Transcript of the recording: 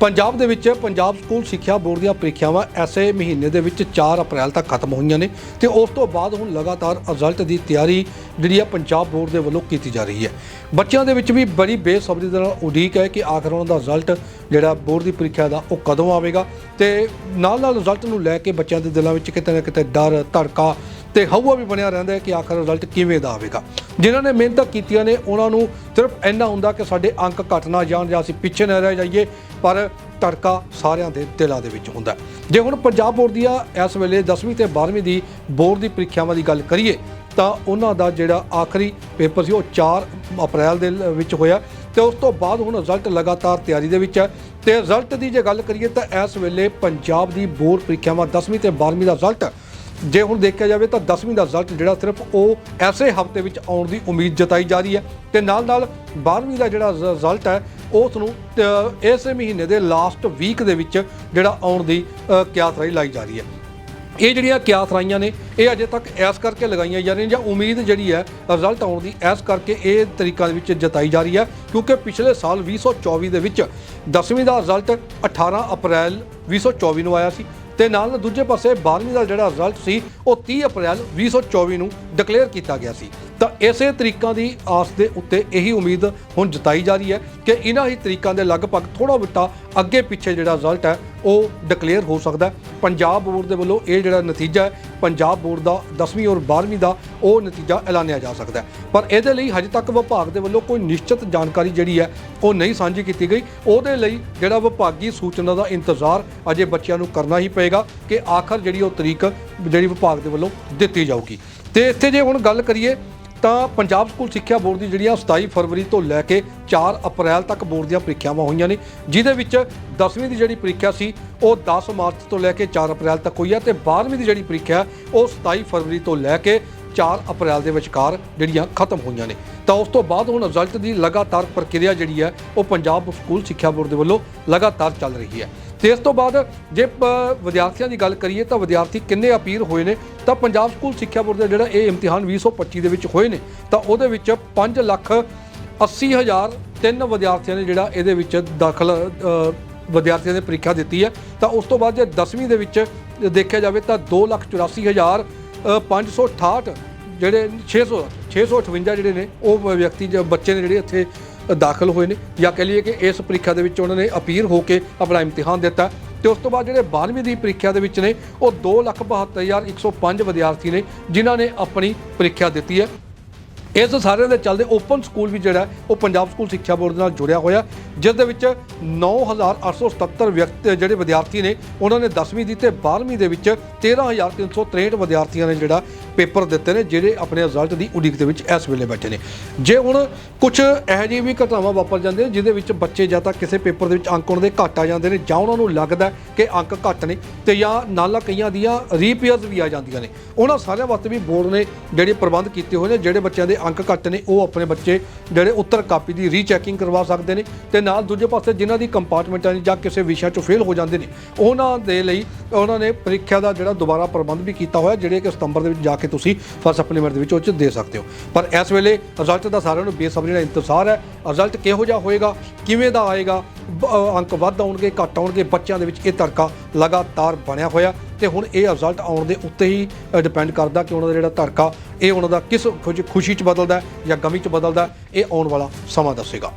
ਪੰਜਾਬ ਦੇ ਵਿੱਚ ਪੰਜਾਬ ਸਕੂਲ ਸਿੱਖਿਆ ਬੋਰਡ ਦੀਆਂ ਪ੍ਰੀਖਿਆਵਾਂ ਐਸੇ ਮਹੀਨੇ ਦੇ ਵਿੱਚ 4 ਅਪ੍ਰੈਲ ਤੱਕ ਖਤਮ ਹੋਈਆਂ ਨੇ ਤੇ ਉਸ ਤੋਂ ਬਾਅਦ ਹੁਣ ਲਗਾਤਾਰ ਰਿਜ਼ਲਟ ਦੀ ਤਿਆਰੀ ਜਿਹੜੀ ਆ ਪੰਜਾਬ ਬੋਰਡ ਦੇ ਵੱਲੋਂ ਕੀਤੀ ਜਾ ਰਹੀ ਹੈ। ਬੱਚਿਆਂ ਦੇ ਵਿੱਚ ਵੀ ਬੜੀ ਬੇਸਬਰੀ ਦੇ ਨਾਲ ਉਡੀਕ ਹੈ ਕਿ ਆਖਰ ਉਹਨਾਂ ਦਾ ਰਿਜ਼ਲਟ ਜਿਹੜਾ ਬੋਰਡ ਦੀ ਪ੍ਰੀਖਿਆ ਦਾ ਉਹ ਕਦੋਂ ਆਵੇਗਾ ਤੇ ਨਾਲ ਨਾਲ ਰਿਜ਼ਲਟ ਨੂੰ ਲੈ ਕੇ ਬੱਚਿਆਂ ਦੇ ਦਿਲਾਂ ਵਿੱਚ ਕਿਤੇ ਨਾ ਕਿਤੇ ਡਰ, ਧੜਕਾ ਤੇ ਹਊਆ ਵੀ ਬਣਿਆ ਰਹਿੰਦਾ ਹੈ ਕਿ ਆਖਰ ਰਿਜ਼ਲਟ ਕਿਵੇਂ ਦਾ ਆਵੇਗਾ। ਜਿਨ੍ਹਾਂ ਨੇ ਮਿਹਨਤਾਂ ਕੀਤੀਆਂ ਨੇ, ਉਹਨਾਂ ਨੂੰ ਸਿਰਫ ਇੰਨਾ ਹੁੰਦਾ ਕਿ ਸਾਡੇ ਅੰਕ ਘਟ ਨਾ ਜਾਣ ਜਾਂ ਅਸੀਂ ਪਿੱਛੇ ਨਾ ਰਹਿ ਜਾਈਏ, ਪਰ ਤੜਕਾ ਸਾਰਿਆਂ ਦੇ ਦਿਲਾਂ ਦੇ ਵਿੱਚ ਹੁੰਦਾ ਜੇ ਹੁਣ ਪੰਜਾਬ ਬੋਰਡ ਦੀਆਂ ਇਸ ਵੇਲੇ 10ਵੀਂ ਤੇ 12ਵੀਂ ਦੀ ਬੋਰਡ ਦੀ ਪ੍ਰੀਖਿਆਵਾਂ ਦੀ ਗੱਲ ਕਰੀਏ, ਤਾਂ ਉਹਨਾਂ ਦਾ ਜਿਹੜਾ ਆਖਰੀ ਪੇਪਰ ਸੀ, ਉਹ 4 ਅਪ੍ਰੈਲ ਦੇ ਵਿੱਚ ਹੋਇਆ। ਤੇ ਉਸ ਤੋਂ ਬਾਅਦ ਹੁਣ ਰਿਜ਼ਲਟ ਲਗਾਤਾਰ ਤਿਆਰੀ ਦੇ ਵਿੱਚ ਹੈ। ਤੇ ਰਿਜ਼ਲਟ ਦੀ ਜੇ ਗੱਲ ਕਰੀਏ, ਤਾਂ ਇਸ ਵੇਲੇ ਪੰਜਾਬ ਦੀ ਬੋਰਡ ਪ੍ਰੀਖਿਆਵਾਂ 10ਵੀਂ ਤੇ 12ਵੀਂ ਦਾ ਰਿਜ਼ਲਟ ਜੇ ਹੁਣ ਦੇਖਿਆ ਜਾਵੇ ਤਾਂ 10ਵੀਂ ਦਾ ਰਿਜ਼ਲਟ ਜਿਹੜਾ ਸਿਰਫ ਉਹ ਐਸੇ ਹਫ਼ਤੇ ਵਿੱਚ ਆਉਣ ਦੀ ਉਮੀਦ ਜਤਾਈ ਜਾ ਰਹੀ ਹੈ ਤੇ ਨਾਲ ਨਾਲ 12ਵੀਂ ਦਾ ਜਿਹੜਾ ਰਿਜ਼ਲਟ ਹੈ ਉਸ ਨੂੰ ਇਸ ਮਹੀਨੇ ਦੇ ਲਾਸਟ ਵੀਕ ਦੇ ਵਿੱਚ ਜਿਹੜਾ ਆਉਣ ਦੀ ਅ, ਕਿਆਸ ਰਾਈ ਲਾਈ ਜਾ ਰਹੀ ਹੈ। ਇਹ ਜਿਹੜੀਆਂ ਕਿਆਸ ਰਾਈਆਂ ਨੇ ਇਹ ਅਜੇ ਤੱਕ ਐਸ ਕਰਕੇ ਲਗਾਈਆਂ ਜਾ ਰਹੀਆਂ ਜਾਂ ਉਮੀਦ ਜਿਹੜੀ ਹੈ ਰਿਜ਼ਲਟ ਆਉਣ ਦੀ ਐਸ ਕਰਕੇ ਇਹ ਤਰੀਕਾ ਦੇ ਵਿੱਚ ਜਤਾਈ ਜਾ ਰਹੀ ਹੈ ਕਿਉਂਕਿ ਪਿਛਲੇ ਸਾਲ 2024 ਦੇ ਵਿੱਚ 10ਵੀਂ ਦਾ ਰਿਜ਼ਲਟ 18 ਅਪ੍ਰੈਲ 2024 ਨੂੰ ਆਇਆ ਸੀ ਤੇ ਨਾਲ ਨਾਲ ਦੂਜੇ ਪਾਸੇ 12ਵੀਂ ਦਾ ਜਿਹੜਾ ਰਿਜ਼ਲਟ ਸੀ, ਉਹ 30 ਅਪ੍ਰੈਲ 2024 ਨੂੰ ਡਿਕਲੇਅਰ ਕੀਤਾ ਗਿਆ ਸੀ। ਤਾਂ ਇਸੇ ਤਰੀਕਾਂ ਦੀ ਆਸ ਦੇ ਉੱਤੇ ਇਹੀ ਉਮੀਦ ਹੁਣ ਜਤਾਈ ਜਾ ਰਹੀ ਹੈ ਕਿ ਇਹਨਾਂ ਹੀ ਤਰੀਕਾਂ ਦੇ ਲਗਭਗ ਥੋੜਾ ਬਿੱਟਾ ਅੱਗੇ ਪਿੱਛੇ ਜਿਹੜਾ ਰਿਜ਼ਲਟ ਹੈ, ਉਹ ਡਿਕਲੇਅਰ ਹੋ ਸਕਦਾ ਪੰਜਾਬ ਬੋਰਡ ਦੇ ਵੱਲੋਂ ਇਹ ਜਿਹੜਾ ਨਤੀਜਾ ਹੈ ਪੰਜਾਬ ਬੋਰਡ ਦਾ 10ਵੀਂ ਔਰ 12ਵੀਂ ਦਾ ਉਹ ਨਤੀਜਾ ਐਲਾਨਿਆ ਜਾ ਸਕਦਾ ਹੈ। ਪਰ ਇਹਦੇ ਲਈ ਹਜੇ ਤੱਕ ਵਿਭਾਗ ਦੇ ਵੱਲੋਂ ਕੋਈ ਨਿਸ਼ਚਿਤ ਜਾਣਕਾਰੀ ਜਿਹੜੀ ਹੈ, ਉਹ ਨਹੀਂ ਸਾਂਝੀ ਕੀਤੀ ਗਈ। ਉਹਦੇ ਲਈ ਜਿਹੜਾ ਵਿਭਾਗੀ ਸੂਚਨਾ ਦਾ ਇੰਤਜ਼ਾਰ ਅਜੇ ਬੱਚਿਆਂ ਨੂੰ ਕਰਨਾ ਹੀ ਪਏਗਾ ਕਿ ਆਖਰ ਜਿਹੜੀ ਉਹ ਤਰੀਕ ਜਿਹੜੀ ਵਿਭਾਗ ਦੇ ਵੱਲੋਂ ਦਿੱਤੀ ਜਾਊਗੀ। ਤੇ ਇੱਥੇ ਜੇ ਹੁਣ ਗੱਲ ਕਰੀਏ ਤਾਂ ਪੰਜਾਬ ਸਕੂਲ ਸਿੱਖਿਆ ਬੋਰਡ ਦੀ ਜਿਹੜੀਆਂ 27 ਫਰਵਰੀ ਤੋਂ ਲੈ ਕੇ 4 ਅਪ੍ਰੈਲ ਤੱਕ ਬੋਰਡ ਦੀਆਂ ਪ੍ਰੀਖਿਆਵਾਂ ਹੋਈਆਂ ਨੇ, ਜਿਹਦੇ ਵਿੱਚ 10ਵੀਂ ਦੀ ਜਿਹੜੀ ਪ੍ਰੀਖਿਆ ਸੀ, ਉਹ 10 ਮਾਰਚ ਤੋਂ ਲੈ ਕੇ 4 ਅਪ੍ਰੈਲ ਤੱਕ ਹੋਈ ਹੈ ਤੇ 12ਵੀਂ ਦੀ ਜਿਹੜੀ ਪ੍ਰੀਖਿਆ, ਉਹ 27 ਫਰਵਰੀ ਤੋਂ ਲੈ ਕੇ 4 ਅਪ੍ਰੈਲ ਦੇ ਵਿਚਕਾਰ ਜਿਹੜੀਆਂ ਖਤਮ ਹੋਈਆਂ ਨੇ। ਤਾਂ ਉਸ ਤੋਂ ਬਾਅਦ ਹੁਣ ਰਿਜ਼ਲਟ ਦੀ ਲਗਾਤਾਰ ਪ੍ਰਕਿਰਿਆ ਜਿਹੜੀ ਹੈ, ਉਹ ਪੰਜਾਬ ਸਕੂਲ ਸਿੱਖਿਆ ਬੋਰਡ ਦੇ ਵੱਲੋਂ ਲਗਾਤਾਰ ਚੱਲ ਰਹੀ ਹੈ। ਤੇ ਇਸ ਤੋਂ ਬਾਅਦ ਜੇ ਪ- ਵਿਦਿਆਰਥੀਆਂ ਦੀ ਗੱਲ ਕਰੀਏ ਤਾਂ ਵਿਦਿਆਰਥੀ ਕਿੰਨੇ ਅਪੀਰ ਹੋਏ ਨੇ? ਤਾਂ ਪੰਜਾਬ ਸਕੂਲ ਸਿੱਖਿਆ ਬੋਰਡ ਦਾ ਜਿਹੜਾ ਇਹ ਇਮਤਿਹਾਨ 2025 ਦੇ ਵਿੱਚ ਹੋਏ ਨੇ ਤਾਂ ਉਹਦੇ ਵਿੱਚ 5 ਲੱਖ 80 ਹਜ਼ਾਰ ਤਿੰਨ ਵਿਦਿਆਰਥੀਆਂ ਨੇ ਜਿਹੜਾ ਇਹਦੇ ਵਿੱਚ ਦਾਖਲ ਵਿਦਿਆਰਥੀਆਂ ਨੇ ਪ੍ਰੀਖਿਆ ਦਿੱਤੀ ਹੈ। ਤਾਂ ਉਸ ਤੋਂ ਬਾਅਦ ਜੇ 10ਵੀਂ ਦੇ ਵਿੱਚ ਦੇਖਿਆ ਜਾਵੇ ਤਾਂ 2 ਲੱਖ 84 ਹਜ਼ਾਰ ਅ, 568 ਜਿਹੜੇ 600 658 ਜਿਹੜੇ ਨੇ ਉਹ ਵਿਅਕਤੀ ਜਾਂ ਬੱਚੇ ਨੇ ਜਿਹੜੇ ਇੱਥੇ ਦਾਖਲ ਹੋਏ ਨੇ ਜਾਂ ਕਹ ਲਈਏ ਕਿ ਇਸ ਪ੍ਰੀਖਿਆ ਦੇ ਵਿੱਚ ਉਹਨਾਂ ਨੇ ਅਪੀਲ ਹੋ ਕੇ ਆਪਣਾ ਇਮਤਿਹਾਨ ਦਿੱਤਾ ਤੇ ਉਸ ਤੋਂ ਬਾਅਦ ਜਿਹੜੇ 12ਵੀਂ ਦੀ ਪ੍ਰੀਖਿਆ ਦੇ ਵਿੱਚ ਨੇ, ਉਹ 272105 ਵਿਦਿਆਰਥੀ ਨੇ ਜਿਨ੍ਹਾਂ ਨੇ ਆਪਣੀ ਪ੍ਰੀਖਿਆ ਦਿੱਤੀ ਹੈ। ਇਸ ਸਾਰੇ ਦੇ ਚੱਲਦੇ ਓਪਨ ਸਕੂਲ ਵੀ ਜਿਹੜਾ ਉਹ ਪੰਜਾਬ ਸਕੂਲ ਸਿੱਖਿਆ ਬੋਰਡ ਦੇ ਨਾਲ ਜੁੜਿਆ ਹੋਇਆ, ਜਿਸ ਦੇ ਵਿੱਚ 9877 ਵਿਅਕਤੀ, ਜਿਹੜੇ ਵਿਦਿਆਰਥੀ ਨੇ, ਉਹਨਾਂ ਨੇ 10ਵੀਂ ਦੀ ਤੇ 12ਵੀਂ ਦੇ ਵਿੱਚ 13363 ਵਿਦਿਆਰਥੀਆਂ ਨੇ ਜਿਹੜਾ ਪੇਪਰ ਦਿੱਤੇ ਨੇ, ਜਿਹੜੇ ਆਪਣੇ ਰਿਜ਼ਲਟ ਦੀ ਉਡੀਕ ਦੇ ਵਿੱਚ ਇਸ ਵੇਲੇ ਬੈਠੇ ਨੇ। ਜੇ ਹੁਣ ਕੁਝ ਇਹੋ ਜਿਹੀ ਵੀ ਘਟਨਾਵਾਂ ਵਾਪਰ ਜਾਂਦੀਆਂ ਨੇ, ਜਿਹਦੇ ਵਿੱਚ ਬੱਚੇ ਜਾਂ ਤਾਂ ਕਿਸੇ ਪੇਪਰ ਦੇ ਵਿੱਚ ਅੰਕ ਉਹਨਾਂ ਦੇ ਘੱਟ ਆ ਜਾਂਦੇ ਨੇ, ਜਾਂ ਉਹਨਾਂ ਨੂੰ ਲੱਗਦਾ ਕਿ ਅੰਕ ਘੱਟ ਨੇ, ਤੇ ਜਾਂ ਨਾਲਾ ਕਈਆਂ ਦੀਆਂ ਰੀਪੇਅਰਸ ਵੀ ਆ ਜਾਂਦੀਆਂ ਨੇ। ਉਹਨਾਂ ਸਾਰਿਆਂ ਵਾਸਤੇ ਵੀ ਬੋਰਡ ਨੇ ਜਿਹੜੇ ਪ੍ਰਬੰਧ ਕੀਤੇ ਹੋਏ ਨੇ, ਜਿਹੜੇ ਬੱਚਿਆਂ ਦੇ ਅੰਕ ਘੱਟ ਨੇ, ਉਹ ਆਪਣੇ ਬੱਚੇ ਜਿਹੜੇ ਉੱਤਰ ਕਾਪੀ ਦੀ ਰੀਚੈਕਿੰਗ ਕਰਵਾ ਸਕਦੇ ਨੇ ਤੇ ਨਾਲ ਦੂਜੇ ਪਾਸੇ ਜਿਨ੍ਹਾਂ ਦੀ ਕੰਪਾਰਟਮੈਂਟਾਂ ਦੀ ਜਾਂ ਕਿਸੇ ਵਿਸ਼ਾ 'ਚੋਂ ਫੇਲ ਹੋ ਜਾਂਦੇ ਨੇ, ਉਹਨਾਂ ਦੇ ਲਈ ਉਹਨਾਂ ਨੇ ਪ੍ਰੀਖਿਆ ਦਾ ਜਿਹੜਾ ਦੁਬਾਰਾ ਪ੍ਰਬੰਧ ਵੀ ਕੀਤਾ ਹੋਇਆ, ਜਿਹੜੇ ਕਿ ਸਤੰਬਰ ਦੇ ਵਿੱਚ ਜਾ ਕੇ ਤੁਸੀਂ ਫਸਟ ਸਪਲੀਮੈਂਟ ਦੇ ਵਿੱਚ ਉਹ 'ਚ ਦੇ ਸਕਦੇ ਹੋ। ਪਰ ਇਸ ਵੇਲੇ ਰਿਜ਼ਲਟ ਦਾ ਸਾਰਿਆਂ ਨੂੰ ਬੇਸਬਰੀ ਦਾ ਇੰਤਜ਼ਾਰ ਹੈ ਰਿਜ਼ਲਟ ਕਿਹੋ ਜਿਹਾ ਹੋਏਗਾ, ਕਿਵੇਂ ਦਾ ਆਏਗਾ ਅੰਕ ਵੱਧ ਆਉਣਗੇ, ਘੱਟ ਆਉਣਗੇ, ਬੱਚਿਆਂ ਦੇ ਵਿੱਚ ਇਹ ਤੜਕਾ ਲਗਾਤਾਰ ਬਣਿਆ ਹੋਇਆ। ਤੇ ਹੁਣ ਇਹ ਰਿਜ਼ਲਟ ਆਉਣ ਦੇ ਉੱਤੇ ਹੀ ਡਿਪੈਂਡ ਕਰਦਾ ਕਿ ਉਹਨਾਂ ਦਾ ਜਿਹੜਾ ਤੜਕਾ, ਇਹ ਉਹਨਾਂ ਦਾ ਕਿਸ ਖੁਸ਼- ਖੁਸ਼ੀ 'ਚ ਬਦਲਦਾ ਜਾਂ ਗਮੀ 'ਚ ਬਦਲਦਾ ਇਹ ਆਉਣ ਵਾਲਾ ਸਮਾਂ ਦੱਸੇਗਾ।